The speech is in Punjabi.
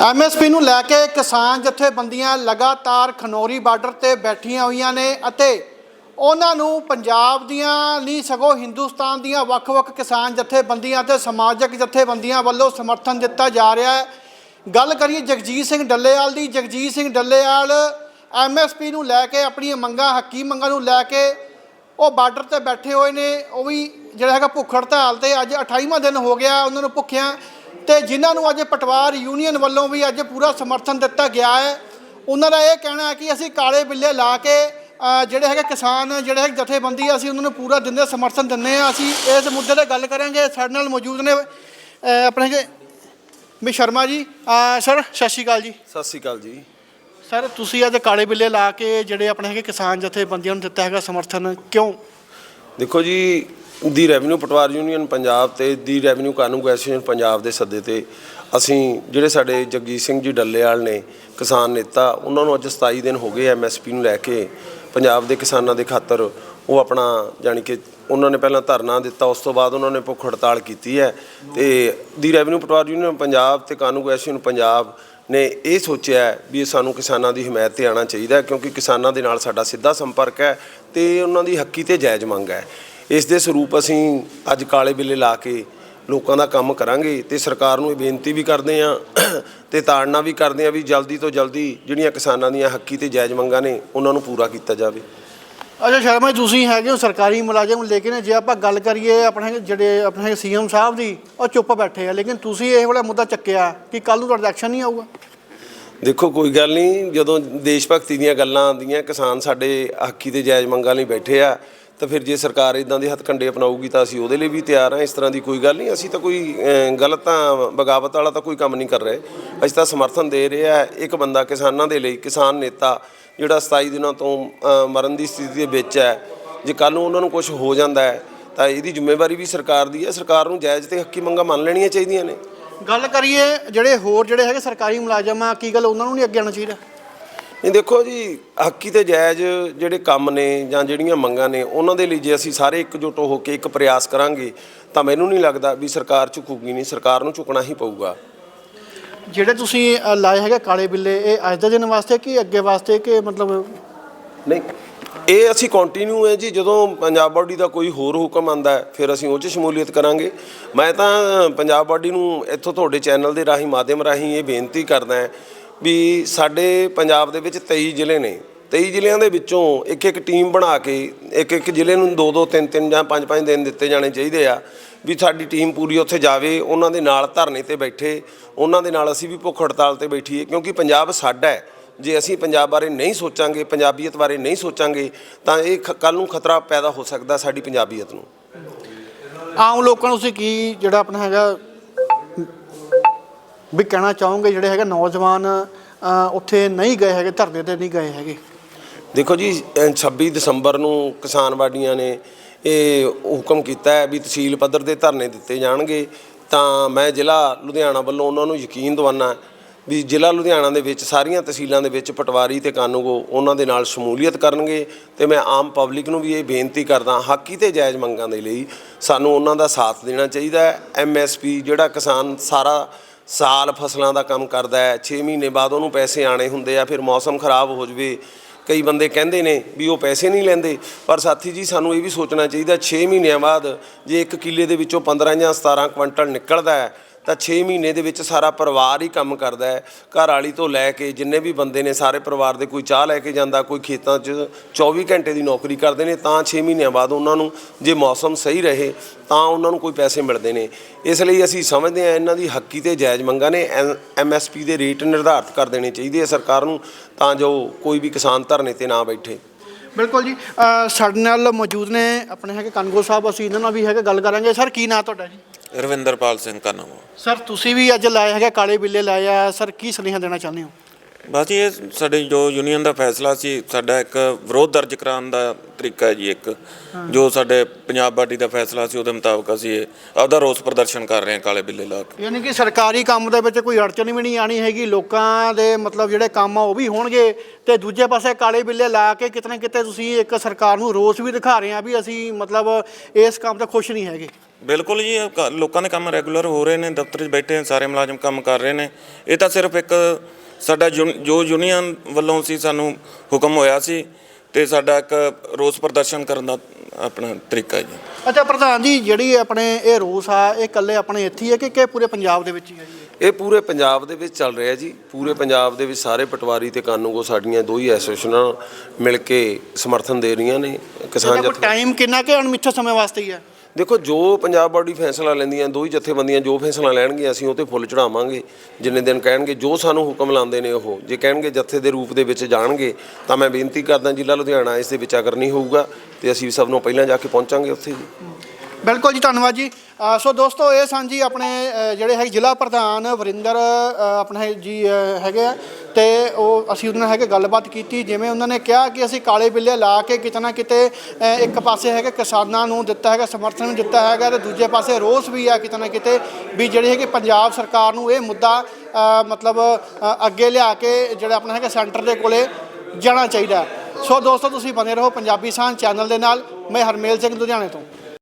ਐਮਐਸਪੀ ਨੂੰ ਲੈ ਕੇ ਕਿਸਾਨ ਜਥੇਬੰਦੀਆਂ ਲਗਾਤਾਰ ਖਨੌਰੀ ਬਾਰਡਰ ਤੇ ਬੈਠੀਆਂ ਹੋਈਆਂ ਨੇ ਅਤੇ ਉਹਨਾਂ ਨੂੰ ਪੰਜਾਬ ਦੀਆਂ, ਨਹੀਂ ਸਗੋਂ ਹਿੰਦੁਸਤਾਨ ਦੀਆਂ ਵੱਖ-ਵੱਖ ਕਿਸਾਨ ਜਥੇਬੰਦੀਆਂ ਤੇ ਸਮਾਜਿਕ ਜਥੇਬੰਦੀਆਂ ਵੱਲੋਂ ਸਮਰਥਨ ਦਿੱਤਾ ਜਾ ਰਿਹਾ ਹੈ। ਗੱਲ ਕਰੀਏ ਜਗਜੀਤ ਸਿੰਘ ਡੱਲੇਵਾਲ ਦੀ। ਜਗਜੀਤ ਸਿੰਘ ਡੱਲੇਵਾਲ ਐਮਐਸਪੀ ਨੂੰ ਲੈ ਕੇ ਆਪਣੀਆਂ ਮੰਗਾਂ, ਹੱਕੀ ਮੰਗਾਂ ਨੂੰ ਲੈ ਕੇ ਉਹ ਬਾਰਡਰ ਤੇ ਬੈਠੇ ਹੋਏ ਨੇ। ਉਹ ਵੀ ਜਿਹੜਾ ਹੈਗਾ ਭੁੱਖ ਹੜਤਾਲ ਤੇ ਅੱਜ 28ਵਾਂ ਦਿਨ ਹੋ ਗਿਆ। ਉਹਨਾਂ ਨੂੰ ਭੁੱਖਿਆਂ ਤੇ ਜਿਨ੍ਹਾਂ ਨੂੰ ਅੱਜ ਪਟਵਾਰ ਯੂਨੀਅਨ ਵੱਲੋਂ ਵੀ ਅੱਜ ਪੂਰਾ ਸਮਰਥਨ ਦਿੱਤਾ ਗਿਆ ਹੈ ਉਹਨਾਂ ਦਾ ਇਹ ਕਹਿਣਾ ਹੈ ਕਿ ਅਸੀਂ ਕਾਲੇ ਬਿੱਲੇ ਲਾ ਕੇ ਜਿਹੜੇ ਹੈਗੇ ਕਿਸਾਨ ਜਿਹੜੇ ਹੈਗੇ ਜਥੇਬੰਦੀ ਅਸੀਂ ਉਹਨਾਂ ਨੂੰ ਪੂਰਾ ਦਿੰਦੇ ਸਮਰਥਨ ਦਿੰਦੇ ਆ ਅਸੀਂ ਇਸ ਮੁੱਦੇ ਤੇ ਗੱਲ ਕਰਾਂਗੇ। ਸਾਡੇ ਨਾਲ ਮੌਜੂਦ ਨੇ ਆਪਣੇ ਵੀ ਸ਼ਰਮਾ ਜੀ। ਸਰ ਸਤਿ ਸ਼੍ਰੀ ਅਕਾਲ ਜੀ। ਸਤਿ ਸ਼੍ਰੀ ਅਕਾਲ ਜੀ। ਸਰ ਤੁਸੀਂ ਅੱਜ ਕਾਲੇ ਬਿੱਲੇ ਲਾ ਕੇ ਜਿਹੜੇ ਆਪਣੇ ਹੈਗੇ ਕਿਸਾਨ ਜਥੇਬੰਦੀਆਂ ਨੂੰ ਦਿੱਤਾ ਹੈਗਾ ਸਮਰਥਨ ਕਿਉਂ? ਦੇਖੋ ਜੀ ਦੀ ਰੈਵਨਿਊ ਪਟਵਾਰ ਯੂਨੀਅਨ ਪੰਜਾਬ ਤੇ ਦੀ ਰੈਵਨਿਊ ਕਾਨੂੰਨ ਐਸੋਸੀਏਸ਼ਨ ਪੰਜਾਬ ਦੇ ਸੱਦੇ ਤੇ ਅਸੀਂ ਜਿਹੜੇ ਸਾਡੇ ਜਗਜੀਤ ਸਿੰਘ ਜੀ ਡੱਲੇਵਾਲ ਨੇ, ਕਿਸਾਨ ਨੇਤਾ, ਉਹਨਾਂ ਨੂੰ ਅੱਜ 27 ਦਿਨ ਹੋ ਗਏ ਐਮਐਸਪੀ ਨੂੰ ਲੈ ਕੇ ਪੰਜਾਬ ਦੇ ਕਿਸਾਨਾਂ ਦੇ ਖਾਤਰ ਉਹ ਆਪਣਾ ਜਾਣੀ ਕਿ ਉਹਨਾਂ ਨੇ ਪਹਿਲਾਂ ਧਰਨਾ ਦਿੱਤਾ, ਉਸ ਤੋਂ ਬਾਅਦ ਉਹਨਾਂ ਨੇ ਭੁੱਖ ਹੜਤਾਲ ਕੀਤੀ ਹੈ ਤੇ ਦੀ ਰੈਵਨਿਊ ਪਟਵਾਰ ਯੂਨੀਅਨ ਪੰਜਾਬ ਤੇ ਕਾਨੂੰਨ ਐਸੋਸੀਏਸ਼ਨ ਪੰਜਾਬ ਨੇ ਇਹ ਸੋਚਿਆ ਵੀ ਇਹ ਸਾਨੂੰ ਕਿਸਾਨਾਂ ਦੀ ਹਮਾਇਤ ਤੇ ਆਉਣਾ ਚਾਹੀਦਾ ਕਿਉਂਕਿ ਕਿਸਾਨਾਂ ਦੇ ਨਾਲ ਸਾਡਾ ਸਿੱਧਾ ਸੰਪਰਕ ਹੈ ਤੇ ਉਹਨਾਂ ਦੀ ਹੱਕੀ ਤੇ ਜਾਇਜ਼ ਮੰਗ ਹੈ। ਇਸ ਦੇ ਸਰੂਪ ਅਸੀਂ ਅੱਜ ਕਾਲੇ ਬਿੱਲੇ ਲਾ ਕੇ ਲੋਕਾਂ ਦਾ ਕੰਮ ਕਰਾਂਗੇ ਤੇ ਸਰਕਾਰ ਨੂੰ ਇਹ ਬੇਨਤੀ ਵੀ ਕਰਦੇ ਹਾਂ ਤੇ ਤਾੜਨਾ ਵੀ ਕਰਦੇ ਹਾਂ ਵੀ ਜਲਦੀ ਤੋਂ ਜਲਦੀ ਜਿਹੜੀਆਂ ਕਿਸਾਨਾਂ ਦੀਆਂ ਹੱਕੀ ਤੇ ਜਾਇਜ਼ ਮੰਗਾਂ ਨੇ ਉਹਨਾਂ ਨੂੰ ਪੂਰਾ ਕੀਤਾ ਜਾਵੇ। ਅੱਛਾ ਸ਼ਰਮਾ ਤੁਸੀਂ ਹੈਗੇ ਹੋ ਸਰਕਾਰੀ ਮੁਲਾਜ਼ਮ ਲੇਕਿਨ ਜੇ ਆਪਾਂ ਗੱਲ ਕਰੀਏ ਆਪਣੇ ਜਿਹੜੇ ਆਪਣੇ ਸੀਐਮ ਸਾਹਿਬ ਦੀ ਉਹ ਚੁੱਪ ਬੈਠੇ ਆ ਲੇਕਿਨ ਤੁਸੀਂ ਇਹ ਵਾਲਾ ਮੁੱਦਾ ਚੱਕਿਆ ਕਿ ਕੱਲ ਨੂੰ ਤੁਹਾਡਾ ਐਕਸ਼ਨ ਨਹੀਂ ਆਊਗਾ? ਦੇਖੋ ਕੋਈ ਗੱਲ ਨਹੀਂ ਜਦੋਂ ਦੇਸ਼ ਭਗਤੀ ਦੀਆਂ ਗੱਲਾਂ ਆਉਂਦੀਆਂ ਕਿਸਾਨ ਸਾਡੇ ਹੱਕੀ ਤੇ ਜਾਇਜ਼ ਮੰਗਾਂ ਲਈ ਬੈਠੇ ਆ ਤਾਂ ਫਿਰ ਜੇ ਸਰਕਾਰ ਇਦਾਂ ਦੇ ਹੱਥਕੰਡੇ ਅਪਣਾਊਗੀ ਤਾਂ ਅਸੀਂ ਉਹਦੇ ਲਈ ਵੀ ਤਿਆਰ ਹਾਂ, ਇਸ ਤਰ੍ਹਾਂ ਦੀ ਕੋਈ ਗੱਲ ਨਹੀਂ। ਅਸੀਂ ਤਾਂ ਕੋਈ ਗਲਤ ਤਾਂ ਬਗਾਵਤ ਵਾਲਾ ਤਾਂ ਕੋਈ ਕੰਮ ਨਹੀਂ ਕਰ ਰਹੇ। ਅਸੀਂ ਤਾਂ ਸਮਰਥਨ ਦੇ ਰਹੇ ਆ ਇੱਕ ਬੰਦਾ ਕਿਸਾਨਾਂ ਦੇ ਲਈ, ਕਿਸਾਨ ਨੇਤਾ, ਜਿਹੜਾ 27 ਦਿਨਾਂ ਤੋਂ ਮਰਨ ਦੀ ਸਥਿਤੀ ਦੇ ਵਿੱਚ ਹੈ। ਜੇ ਕੱਲ ਨੂੰ ਉਹਨਾਂ ਨੂੰ ਕੁਝ ਹੋ ਜਾਂਦਾ ਹੈ, ਤਾਂ ਇਹਦੀ ਜ਼ਿੰਮੇਵਾਰੀ ਵੀ ਸਰਕਾਰ ਦੀ ਹੈ। ਸਰਕਾਰ ਨੂੰ ਜਾਇਜ਼ ਤੇ ਹੱਕੀ ਮੰਗਾਂ ਮੰਨ ਲੈਣੀਆਂ ਚਾਹੀਦੀਆਂ ਨੇ। ਗੱਲ ਕਰੀਏ ਜਿਹੜੇ ਹੋਰ ਜਿਹੜੇ ਹੈਗੇ ਸਰਕਾਰੀ ਮੁਲਾਜ਼ਮ ਆ, ਕੀ ਗੱਲ ਉਹਨਾਂ ਨੂੰ ਨਹੀਂ ਅੱਗੇ ਆਉਣਾ ਚਾਹੀਦਾ? ਨਹੀਂ ਦੇਖੋ ਜੀ ਹੱਕੀ ਤੇ ਜਾਇਜ਼ ਜਿਹੜੇ ਕੰਮ ਨੇ ਜਾਂ ਜਿਹੜੀਆਂ ਮੰਗਾਂ ਨੇ ਉਹਨਾਂ ਦੇ ਲਈ ਜੇ ਅਸੀਂ ਸਾਰੇ ਇਕਜੁੱਟ ਹੋ ਕੇ ਇੱਕ ਪ੍ਰਯਾਸ ਕਰਾਂਗੇ ਤਾਂ ਮੈਨੂੰ ਨਹੀਂ ਲੱਗਦਾ ਵੀ ਸਰਕਾਰ ਝੁਕੂਗੀ ਨਹੀਂ ਸਰਕਾਰ ਨੂੰ ਝੁਕਣਾ ਹੀ ਪਊਗਾ। ਜਿਹੜੇ ਤੁਸੀਂ ਅ, ਲਾਏ ਹੈਗੇ ਕਾਲੇ ਬਿੱਲੇ ਇਹ ਅੱਜ ਦੇ ਦਿਨ ਵਾਸਤੇ ਕਿ ਅੱਗੇ ਵਾਸਤੇ ਕਿ ਮਤਲਬ ਨਹੀਂ ਇਹ ਅਸੀਂ ਕੰਟੀਨਿਊ ਹੈ ਜੀ ਜਦੋਂ ਪੰਜਾਬ ਬਾਡੀ ਦਾ ਕੋਈ ਹੋਰ ਹੁਕਮ ਆਂਦਾ ਹੈ ਫਿਰ ਅਸੀਂ ਉਹ 'ਚ ਸ਼ਮੂਲੀਅਤ ਕਰਾਂਗੇ। ਮੈਂ ਤਾਂ ਪੰਜਾਬ ਬਾਡੀ ਨੂੰ ਇੱਥੋਂ ਤੁਹਾਡੇ ਚੈਨਲ ਦੇ ਰਾਹੀਂ ਮਾਧਿਅਮ ਰਾਹੀਂ ਇਹ ਬੇਨਤੀ ਕਰਦਾ ਹਾਂ ਵੀ ਸਾਡੇ ਪੰਜਾਬ ਦੇ ਵਿੱਚ 23 ਜ਼ਿਲ੍ਹੇ ਨੇ। 23 ਜ਼ਿਲ੍ਹਿਆਂ ਦੇ ਵਿੱਚੋਂ ਇੱਕ ਇੱਕ ਟੀਮ ਬਣਾ ਕੇ ਇੱਕ ਇੱਕ ਜ਼ਿਲ੍ਹੇ ਨੂੰ ਦੋ ਦੋ, ਤਿੰਨ ਤਿੰਨ ਜਾਂ ਪੰਜ ਪੰਜ ਦਿਨ ਦਿੱਤੇ ਜਾਣੇ ਚਾਹੀਦੇ ਆ ਵੀ ਸਾਡੀ ਟੀਮ ਪੂਰੀ ਉੱਥੇ ਜਾਵੇ, ਉਹਨਾਂ ਦੇ ਨਾਲ ਧਰਨੇ ਤੇ ਬੈਠੇ, ਉਹਨਾਂ ਦੇ ਨਾਲ ਅਸੀਂ ਵੀ ਭੁੱਖ ਹੜਤਾਲ ਤੇ ਬੈਠੀਏ, ਕਿਉਂਕਿ ਪੰਜਾਬ ਸਾਡਾ ਹੈ। ਜੇ ਅਸੀਂ ਪੰਜਾਬ ਬਾਰੇ ਨਹੀਂ ਸੋਚਾਂਗੇ, ਪੰਜਾਬੀਅਤ ਬਾਰੇ ਨਹੀਂ ਸੋਚਾਂਗੇ, ਤਾਂ ਇਹ ਕੱਲ ਨੂੰ ਖਤਰਾ ਪੈਦਾ ਹੋ ਸਕਦਾ ਸਾਡੀ ਪੰਜਾਬੀਅਤ ਨੂੰ। ਆਮ ਲੋਕਾਂ ਨੂੰ ਤੁਸੀਂ ਕੀ, ਜਿਹੜਾ ਆਪਣਾ ਹੈਗਾ ਵੀ ਕਹਿਣਾ ਚਾਹੋਗੇ ਜਿਹੜੇ ਹੈਗੇ ਨੌਜਵਾਨ ਉੱਥੇ ਨਹੀਂ ਗਏ ਹੈਗੇ, ਧਰਨੇ ਤੇ ਨਹੀਂ ਗਏ ਹੈਗੇ? ਦੇਖੋ ਜੀ, ਅਹ 26 ਦਸੰਬਰ ਨੂੰ ਕਿਸਾਨ ਵਾਡੀਆਂ ਨੇ ਇਹ ਹੁਕਮ ਕੀਤਾ ਹੈ ਵੀ ਤਹਿਸੀਲ ਪੱਧਰ ਦੇ ਧਰਨੇ ਦਿੱਤੇ ਜਾਣਗੇ। ਤਾਂ ਮੈਂ ਜ਼ਿਲ੍ਹਾ ਲੁਧਿਆਣਾ ਵੱਲੋਂ ਉਹਨਾਂ ਨੂੰ ਯਕੀਨ ਦਿਵਾਨਾ ਵੀ ਜ਼ਿਲ੍ਹਾ ਲੁਧਿਆਣਾ ਦੇ ਵਿੱਚ ਸਾਰੀਆਂ ਤਹਿਸੀਲਾਂ ਦੇ ਵਿੱਚ ਪਟਵਾਰੀ ਤੇ ਕਾਨੂੰਗੋ ਉਹਨਾਂ ਦੇ ਨਾਲ ਸ਼ਮੂਲੀਅਤ ਕਰਨਗੇ ਤੇ ਮੈਂ ਆਮ ਪਬਲਿਕ ਨੂੰ ਵੀ ਇਹ ਬੇਨਤੀ ਕਰਦਾ ਹਾਕੀ ਤੇ ਜਾਇਜ਼ ਮੰਗਾਂ ਦੇ ਲਈ ਸਾਨੂੰ ਉਹਨਾਂ ਦਾ ਸਾਥ ਦੇਣਾ ਚਾਹੀਦਾ ਹੈ। ਐਮਐਸਪੀ ਜਿਹੜਾ ਕਿਸਾਨ ਸਾਰਾ ਸਾਲ ਫਸਲਾਂ ਦਾ ਕੰਮ ਕਰਦਾ ਹੈ 6 ਮਹੀਨੇ ਬਾਅਦ ਉਹਨੂੰ ਪੈਸੇ ਆਣੇ ਹੁੰਦੇ ਆ, ਫਿਰ ਮੌਸਮ ਖਰਾਬ ਹੋ ਜਵੇ। ਕਈ ਬੰਦੇ ਕਹਿੰਦੇ ਨੇ ਵੀ ਉਹ ਪੈਸੇ ਨਹੀਂ ਲੈਂਦੇ, ਪਰ ਸਾਥੀ ਜੀ ਸਾਨੂੰ ਇਹ ਵੀ ਸੋਚਣਾ ਚਾਹੀਦਾ 6 ਮਹੀਨਿਆਂ ਬਾਅਦ ਜੇ ਇੱਕ ਕਿੱਲੇ ਦੇ ਵਿੱਚੋਂ 15 ਜਾਂ 17 ਕੁਇੰਟਲ ਨਿਕਲਦਾ ਹੈ ਤਾਂ 6 ਮਹੀਨੇ ਦੇ ਵਿੱਚ ਸਾਰਾ ਪਰਿਵਾਰ ਹੀ ਕੰਮ ਕਰਦਾ ਹੈ। ਘਰ ਵਾਲੀ ਤੋਂ ਲੈ ਕੇ ਜਿੰਨੇ ਵੀ ਬੰਦੇ ਨੇ ਸਾਰੇ ਪਰਿਵਾਰ ਦੇ ਕੋਈ ਚਾਹ ਲੈ ਕੇ ਜਾਂਦਾ, ਕੋਈ ਖੇਤਾਂ 'ਚ 24 ਘੰਟੇ ਦੀ ਨੌਕਰੀ ਕਰਦੇ ਨੇ, ਤਾਂ 6 ਮਹੀਨਿਆਂ ਬਾਅਦ ਉਹਨਾਂ ਨੂੰ ਜੇ ਮੌਸਮ ਸਹੀ ਰਹੇ, ਤਾਂ ਉਹਨਾਂ ਨੂੰ ਕੋਈ ਪੈਸੇ ਮਿਲਦੇ ਨੇ। ਇਸ ਲਈ ਅਸੀਂ ਸਮਝਦੇ ਹਾਂ ਇਹਨਾਂ ਦੀ ਹੱਕੀ ਤੇ ਜਾਇਜ਼ ਮੰਗਾਂ ਨੇ ਐਮਐਸਪੀ ਦੇ ਰੇਟ ਨਿਰਧਾਰਿਤ ਕਰ ਦੇਣੇ ਚਾਹੀਦੇ ਆ ਸਰਕਾਰ ਨੂੰ, ਤਾਂ ਜੋ ਕੋਈ ਵੀ ਕਿਸਾਨ ਧਰਨੇ ਤੇ ਨਾ ਬੈਠੇ। ਬਿਲਕੁਲ ਜੀ ਸਾਡੇ ਨਾਲ ਮੌਜੂਦ ਨੇ, ਆਪਣੇ ਹੈਗੇ ਕਨਗੋ ਸਾਹਿਬ, ਅਸੀਂ ਇਹਨਾਂ ਨਾਲ ਵੀ ਹੈਗੇ ਗੱਲ ਕਰਾਂਗੇ। ਸਰ, ਕੀ ਨਾਂ ਤੁਹਾਡਾ ਜੀ? ਰਵਿੰਦਰਪਾਲ ਸਿੰਘ ਕਨਮੋ ਸਰ ਤੁਸੀਂ ਵੀ ਅੱਜ ਲਾਇਆ ਹੈਗਾ ਕਾਲੇ ਬਿੱਲੇ ਲਾਏ ਆ। ਸਰ ਕੀ ਸੁਨੇਹਾ ਦੇਣਾ ਚਾਹੁੰਦੇ ਹੋ? ਬਸ ਜੀ ਇਹ ਸਾਡੇ ਜੋ ਯੂਨੀਅਨ ਦਾ ਫੈਸਲਾ ਸੀ ਸਾਡਾ ਇੱਕ ਵਿਰੋਧ ਦਰਜ ਕਰਾਉਣ ਦਾ ਤਰੀਕਾ ਹੈ ਜੀ ਇੱਕ। ਜੋ ਸਾਡੇ ਪੰਜਾਬ ਪਾਰਟੀ ਦਾ ਫੈਸਲਾ ਸੀ ਉਹਦੇ ਮੁਤਾਬਕ ਅਸੀਂ ਇਹ ਆਪਦਾ ਰੋਸ ਪ੍ਰਦਰਸ਼ਨ ਕਰ ਰਹੇ ਹਾਂ ਕਾਲੇ ਬਿੱਲੇ ਲਾ ਕੇ। ਯਾਨੀ ਕਿ ਸਰਕਾਰੀ ਕੰਮ ਦੇ ਵਿੱਚ ਕੋਈ ਅੜਚਨ ਵੀ ਨਹੀਂ ਆਣੀ ਹੈਗੀ ਲੋਕਾਂ ਦੇ ਮਤਲਬ ਜਿਹੜੇ ਕੰਮ ਆ ਉਹ ਵੀ ਹੋਣਗੇ। ਤੇ ਦੂਜੇ ਪਾਸੇ ਕਾਲੇ ਬਿੱਲੇ ਲਾ ਕੇ ਕਿਤੇ ਨਾ ਕਿਤੇ ਤੁਸੀਂ ਇੱਕ ਸਰਕਾਰ ਨੂੰ ਰੋਸ ਵੀ ਦਿਖਾ ਰਹੇ ਆ ਵੀ ਅਸੀਂ ਮਤਲਬ ਇਸ ਕੰਮ ਤੋਂ ਖੁਸ਼ ਨਹੀਂ ਹੈਗੇ। ਬਿਲਕੁਲ ਜੀ ਇਹ ਕ- ਲੋਕਾਂ ਦੇ ਕੰਮ ਰੈਗੂਲਰ ਹੋ ਰਹੇ ਨੇ ਦਫ਼ਤਰ 'ਚ ਬੈਠੇ ਸਾਰੇ ਮੁਲਾਜ਼ਮ ਕੰਮ ਕਰ ਰਹੇ ਨੇ। ਇਹ ਤਾਂ ਸਿਰਫ ਇੱਕ ਸਾਡਾ ਯੂਨ- ਜੋ ਯੂਨੀਅਨ ਵੱਲੋਂ ਸੀ ਸਾਨੂੰ ਹੁਕਮ ਹੋਇਆ ਸੀ ਤੇ ਸਾਡਾ ਇੱਕ ਰੋਸ ਪ੍ਰਦਰਸ਼ਨ ਕਰਨ ਦਾ ਆਪਣਾ ਤਰੀਕਾ ਹੈ ਜੀ। ਅੱਛਾ ਪ੍ਰਧਾਨ ਜੀ ਜਿਹੜੀ ਆਪਣੇ ਇਹ ਰੋਸ ਆ ਇਹ ਇਕੱਲੇ ਆਪਣੇ ਇੱਥੇ ਹੀ ਹੈ ਕਿ ਕਿ ਪੂਰੇ ਪੰਜਾਬ ਦੇ ਵਿੱਚ ਹੀ ਹੈ ਜੀ? ਇਹ? ਇਹ ਪੂਰੇ ਪੰਜਾਬ ਦੇ ਵਿੱਚ ਚੱਲ ਰਿਹਾ ਜੀ। ਪੂਰੇ ਪੰਜਾਬ ਦੇ ਵਿੱਚ ਸਾਰੇ ਪਟਵਾਰੀ ਤੇ ਕਾਨੂੰਗੋ ਸਾਡੀਆਂ ਦੋ ਹੀ ਐਸੋਸੀਏਸ਼ਨਾਂ ਮਿਲ ਕੇ ਸਮਰਥਨ ਦੇ ਰਹੀਆਂ ਨੇ। ਕਿਸਾਨ ਇਹਦਾ ਕੋਈ ਟਾਈਮ ਕਿੰਨਾ ਕਿ ਅਣਮਿੱਥੇ ਸਮੇਂ ਵਾਸਤੇ ਹੀ ਹੈ। ਦੇਖੋ, ਜੋ ਪੰਜਾਬ ਬਾਡੀ ਫੈਸਲਾ ਲੈਂਦੀਆਂ, ਦੋ ਹੀ ਜਥੇਬੰਦੀਆਂ ਜੋ ਫੈਸਲਾ ਲੈਣਗੀਆਂ ਅਸੀਂ ਉਹ ਤੇ ਫੁੱਲ ਚੜਾਵਾਂਗੇ ਜਿੰਨੇ ਦਿਨ ਕਹਿਣਗੇ, ਜੋ ਸਾਨੂੰ ਹੁਕਮ ਲਾਉਂਦੇ ਨੇ ਉਹ। ਜੇ ਕਹਿਣਗੇ ਜਥੇ ਦੇ ਰੂਪ ਦੇ ਵਿੱਚ ਜਾਣਗੇ, ਤਾਂ ਮੈਂ ਬੇਨਤੀ ਕਰਦਾ ਜ਼ਿਲ੍ਹਾ ਲੁਧਿਆਣਾ ਇਸ ਦੇ ਵਿੱਚ ਅਗਰ ਨਹੀਂ ਹੋਊਗਾ, ਤੇ ਅਸੀਂ ਸਭ ਨੂੰ ਪਹਿਲਾਂ ਜਾ ਕੇ ਪਹੁੰਚਾਂਗੇ ਉੱਥੇ ਜੀ। ਬਿਲਕੁਲ ਜੀ ਧੰਨਵਾਦ ਜੀ। ਅ, ਸੋ ਦੋਸਤੋ ਇਹ ਸਨ ਜੀ ਆਪਣੇ ਅ, ਜਿਹੜੇ ਹੈ ਜ਼ਿਲ੍ਹਾ ਪ੍ਰਧਾਨ ਵਰਿੰਦਰ ਅ, ਆਪਣੇ ਜੀ ਅ, ਹੈਗੇ ਆ। ਤੇ ਉਹ ਅਸੀਂ ਉਹਨਾਂ ਨਾਲ ਹੈਗੇ ਗੱਲਬਾਤ ਕੀਤੀ ਜਿਵੇਂ ਉਹਨਾਂ ਨੇ ਕਿਹਾ ਕਿ ਅਸੀਂ ਕਾਲੇ ਬਿੱਲੇ ਲਾ ਕੇ ਕਿਤੇ ਨਾ ਕਿਤੇ ਅ, ਇੱਕ ਪਾਸੇ ਹੈਗਾ ਕਿਸਾਨਾਂ ਨੂੰ ਦਿੱਤਾ ਹੈਗਾ ਸਮਰਥਨ ਨੂੰ ਦਿੱਤਾ ਹੈਗਾ ਤੇ ਦੂਜੇ ਪਾਸੇ ਰੋਸ ਵੀ ਆ ਕਿਤੇ ਨਾ ਕਿਤੇ ਵੀ ਜਿਹੜੇ ਹੈਗੇ ਪੰਜਾਬ ਸਰਕਾਰ ਨੂੰ ਇਹ ਮੁੱਦਾ ਅ, ਮਤਲਬ ਅ, ਅੱਗੇ ਲਿਆ ਕੇ ਜਿਹੜਾ ਆਪਣਾ ਹੈਗਾ ਸੈਂਟਰ ਦੇ ਕੋਲੇ ਜਾਣਾ ਚਾਹੀਦਾ। ਸੋ ਦੋਸਤੋ ਤੁਸੀਂ ਬਨੇ ਰਹੋ ਪੰਜਾਬੀ ਸਾਂਝ ਚੈਨਲ ਦੇ ਨਾਲ। ਮੈਂ ਹਰਮੇਲ ਸਿੰਘ ਲੁਧਿਆਣੇ ਤੋਂ।